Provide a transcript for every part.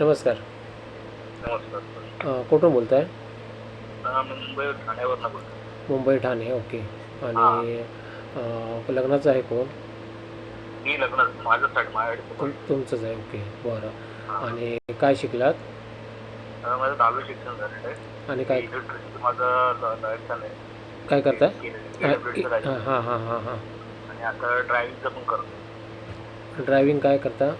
नमस्कार. नमस्कार अ, कुठून बोलताय? मुंबई ठाण्यावरनं बोलतो मुंबई ठाणे ओके. आणि अ, लग्नाचं आहे कोण? मी लग्न माझ्यासाठी माझ्याकडे तुम तुमचंच आहे ओके. बरं. आणि काय शिकलात? माझं दहावी शिक्षण झालेलं आहे. आणि काय? इलेक्ट्रिसिटी माझं लायसन आहे काय करताय? हां इलेक्ट्रिकचं. हां हां हां हां. आणि आता ड्रायव्हिंगचं पण करतो ड्रायव्हिंग काय करता?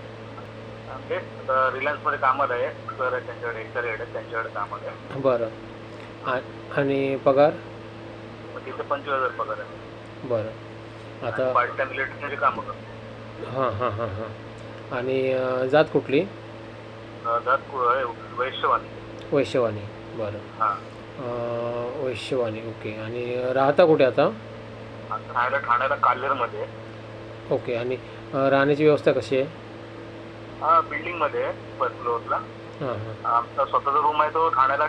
आणि ते आता रिलायन्समध्ये कामाला आहे सर त्यांच्याकडे एक सर आहे त्यांच्याकडे कामाला आहे बरं. आ- आणि पगार? मग तिथे पंचवीस हजार पगार आहे. बरं. आता पार्ट टाइम इलेक्ट्रिकचे कामं करतो. हां हां हां हां. आणि अ, जात कुठली? अं, जात आहे, वैश्यवानी वैश्यवाणी. बरं. हां. अ, वैश्यवाणी ओके. आणि राहता कुठे आता? आता ठाण्याला काल्हेरमध्ये आहे ओके. आणि अ, राहण्याची व्यवस्था कशी आहे? हा बिल्डिंगमध्ये आहे फर्स्ट फ्लोअरला हां हां. आमचा स्वतःचा रूम आहे तो ठाण्याला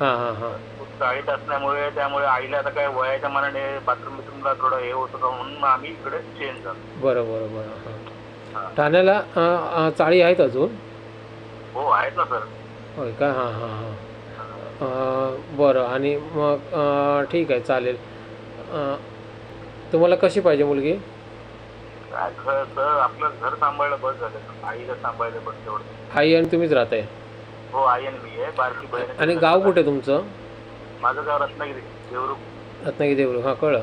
हां हां हां. तो चाळीत असल्यामुळे त्यामुळे आईला आता काय वयाच्या मनाने बाथरूम बिथरूमला थोडं हे होत होतं म्हणून आम्ही इकडे चेंज झालो. बरं बरं बरं हां. हा. ठाण्याला चाळी आहेत अजून? हो आहेत ना सर होय का? हां हां हां. बरं आणि मग ठीक आहे चालेल. तुम्हाला कशी पाहिजे मुलगी? काय घर सर आपलं घर सांभाळलं बस झालं आईला सांभाळलं बस तेवढं. आई आणि तुम्हीच राहताय? हो आई आणि मी आहे. बारकी बहीण आहे. आणि गाव कुठे तुमचं? माझं गाव रत्नागिरी देवरुख. रत्नागिरी देवरू हां कळलं.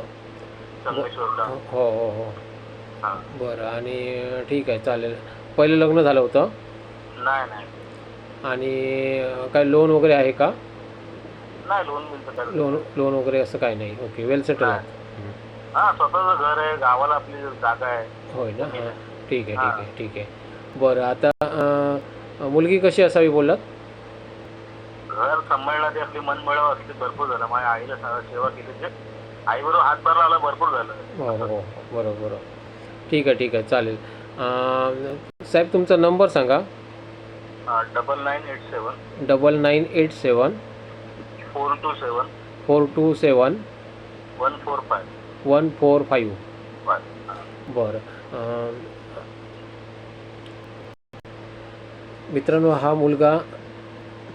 संगमेश्वरला. हो हो हो. हा. बरं आणि ठीक आहे चालेल. पहिलं लग्न झालं होतं? नाही नाही. आणि काय लोन वगैरे आहे का? नाही लोन मिळतं काय लोन लोन वगैरे असं काही नाही. ओके वेल सेटल आहे हा स्वतःचं घर आहे गावाला आपली जागा आहे. होय ना? हां ठीक आहे ठीक आहे ठीक आहे. बरं आता अ, मुलगी कशी असावी बोललात? घर सांभाळणारी आपली मन मिळव असली भरपूर झालं. माझ्या आईला सा- सेवा केली ते. आईबरोबर हातभार लावला भरपूर झालं. हो हो हो. बरोबर बरोबर. ठीक आहे ठीक आहे. चालेल. अं, साहेब तुमचा नंबर सांगा. Double nine eight seven. Double nine eight seven. Four two seven. Four two seven. One four five. One four five बरं. मित्रांनो हा मुलगा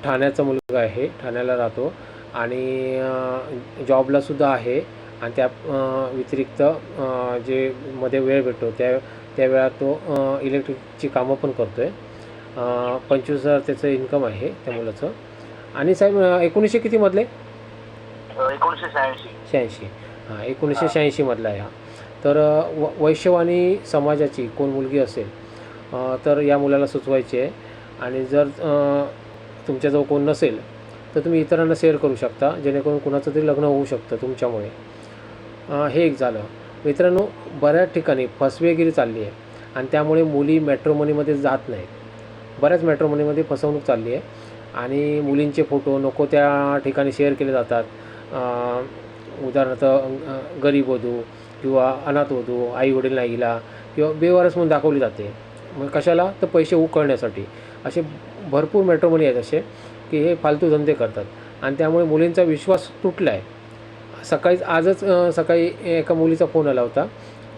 ठाण्याचा मुलगा आहे. ठाण्याला राहतो. आणि अं, जॉबलासुद्धा आहे. आणि त्या व्यतिरिक्त जे मध्ये वेळ भेटतो त्या त्या वेळात तो इलेक्ट्रिकची कामं पण करतो आहे पंचवीस हजार त्याचं इन्कम आहे त्या मुलाचं. आणि साहेब एकोणीसशे कितीमधले एकोणीसशे शहाऐंशी. शहाऐंशी. हां एकोणीसशे शहाऐंशीमधला आहे हा. तर व वैश्यवाणी समाजाची कोण मुलगी असेल तर या मुलाला सुचवायची आहे. आणि जर तुमच्याजवळ कोण नसेल तर तुम्ही इतरांना शेअर करू शकता जेणेकरून कुणाचं तरी लग्न होऊ शकतं तुमच्यामुळे. हे एक झालं. मित्रांनो बऱ्याच ठिकाणी फसवेगिरी चालली आहे आणि त्यामुळे मुली मॅट्रोमनीमध्ये जात नाही बऱ्याच मॅट्रोमनीमध्ये फसवणूक चालली आहे आणि मुलींचे फोटो नको त्या ठिकाणी शेअर केले जातात. उदाहरणार्थ गरीब वधू किंवा अनाथ वधू आई वडील नाहीला किंवा बेवारस म्हणून दाखवली जाते. मग कशाला? तर पैसे उकळण्यासाठी. असे भरपूर मॅट्रोमनी आहेत असे की हे फालतू धंदे करतात. आणि त्यामुळे मुलींचा विश्वास तुटला आहे सकाळीच आजच सकाळी एका मुलीचा फोन आला होता.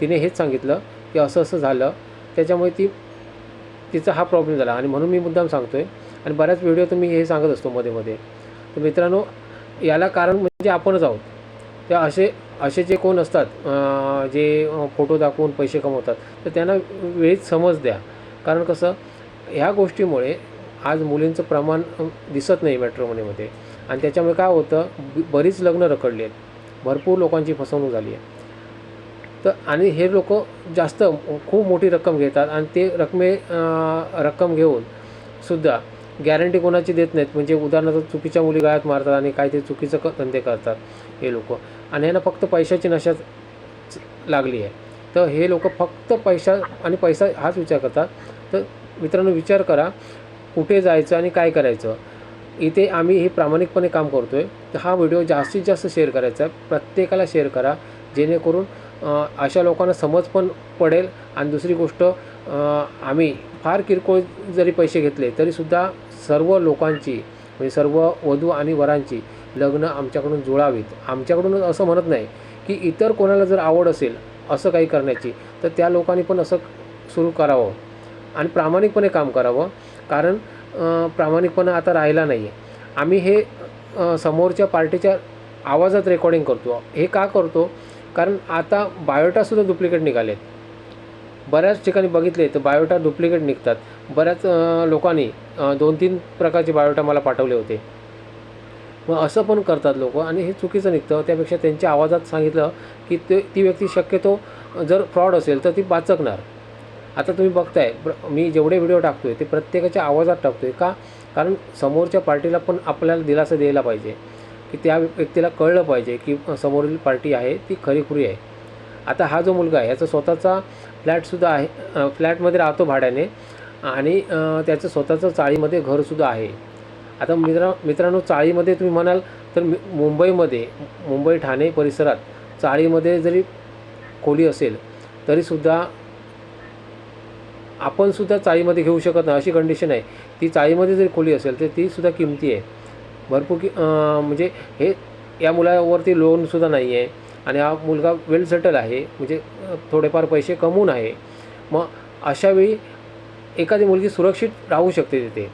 तिने हेच सांगितलं की असं असं झालं. त्याच्यामुळे ती तिचा हा प्रॉब्लेम झाला. आणि म्हणून मी मुद्दाम सांगतो आहे आणि बऱ्याच व्हिडिओ तुम्ही हे सांगत असतो मध्ये मध्ये. तर मित्रांनो याला कारण म्हणजे आपणच आहोत. त्या असे असे जे कोण असतात जे फोटो दाखवून पैसे कमवतात तर त्यांना वेळीच समज द्या. कारण कसं ह्या गोष्टीमुळे आज मुलींचं प्रमाण दिसत नाही मॅट्रोमनीमध्ये आणि त्याच्यामुळे काय होतं ब- बरीच लग्न रखडली आहेत. भरपूर लोकांची फसवणूक झाली आहे. तर आणि हे लोक जास्त खूप मोठी रक्कम घेतात. आणि ते रकमे रक्कम घेऊन सुद्धा गॅरंटी कोणाची देत नाहीत. म्हणजे उदाहरणार्थ चुकीच्या मुली गायात मारतात आणि काहीतरी चुकीचं क धंदे करतात हे लोक. आणि यांना फक्त पैशाची नशा लागली आहे. तर हे लोक फक्त पैसा आणि पैसा हाच विचार करतात. तर मित्रांनो विचार करा कुठे जायचं आणि काय करायचं? इथे आम्ही हे प्रामाणिकपणे काम करतो आहे तर हा व्हिडिओ जास्तीत जास्त शेअर करायचा आहे. प्रत्येकाला शेअर करा. जेणेकरून अशा लोकांना समज पण पडेल. आणि दुसरी गोष्ट आम्ही फार किरकोळ जरी पैसे घेतले तरीसुद्धा सर्व लोकांची म्हणजे सर्व वधू आणि वरांची लग्न आमच्याकडून जुळावीत. आमच्याकडूनच असं म्हणत नाही की इतर कोणाला जर आवड असेल असं काही करण्याची तर त्या लोकांनी पण असं सुरू करावं आणि प्रामाणिकपणे काम करावं. कारण प्रामाणिकपणा आता राहिला नाही आहे आम्ही हे समोरच्या पार्टीच्या आवाजात रेकॉर्डिंग करतो. हे का करतो? कारण आता बायोटासुद्धा डुप्लिकेट निघालेत. बऱ्याच ठिकाणी बघितले तर बायोटा डुप्लिकेट निघतात. बऱ्याच लोकांनी दोन तीन प्रकारचे बायोटा मला पाठवले होते. मग असं पण करतात लोक आणि हे चुकीचं निघतं. त्यापेक्षा त्यांच्या आवाजात सांगितलं की ते ती व्यक्ती शक्यतो जर फ्रॉड असेल तर ती वाचकणार. आता तुम्ही बघताय मी जेवढे व्हिडिओ टाकतोय ते प्रत्येकाच्या आवाजात टाकतोय. का? कारण समोरच्या पार्टीला पण आपल्याला दिलासा द्यायला पाहिजे. की त्या व्यक्तीला कळलं पाहिजे की समोरील पार्टी आहे ती खरीखुरी आहे. आता हा जो मुलगा आहे याचा स्वतःचा फ्लॅटसुद्धा आहे फ्लॅटमध्ये राहतो भाड्याने आणि त्याचं स्वतःचं चाळीमध्ये घरसुद्धा आहे. आता मित्रा मित्रांनो चाळीमध्ये तुम्ही म्हणाल तर मुंबईमध्ये मुंबई ठाणे परिसरात चाळीमध्ये जरी खोली असेल तरीसुद्धा आपणसुद्धा चाळीमध्ये घेऊ शकत नाही. अशी कंडिशन आहे. ती चाळीमध्ये जरी खोली असेल तर तीसुद्धा किमती आहे. भरपूर कि म्हणजे हे या मुलावरती लोनसुद्धा नाही आहे आणि हा मुलगा वेल सेटल आहे. म्हणजे थोडेफार पैसे कमवून आहे. मग अशावेळी एखादी मुलगी सुरक्षित राहू शकते तिथे.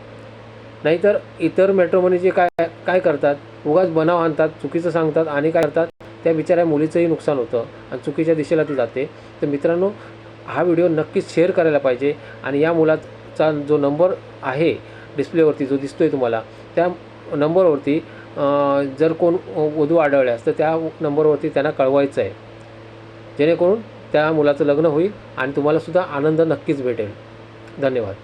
नाहीतर इतर मेट्रोमनी जे काय काय करतात उगाच बनाव आणतात चुकीचं सांगतात आणि काय करतात त्या बिचाऱ्या मुलीचंही नुकसान होतं आणि चुकीच्या दिशेला ती जाते. तर मित्रांनो हा व्हिडिओ नक्कीच शेअर करायला पाहिजे आणि या मुलाचा जो नंबर आहे डिस्प्लेवरती जो दिसतो आहे तुम्हाला त्या नंबरवरती जर कोण वधू आढळल्यास तर त्या नंबरवरती त्यांना कळवायचं आहे. जेणेकरून त्या मुलाचं लग्न होईल आणि तुम्हालासुद्धा आनंद नक्कीच भेटेल. धन्यवाद.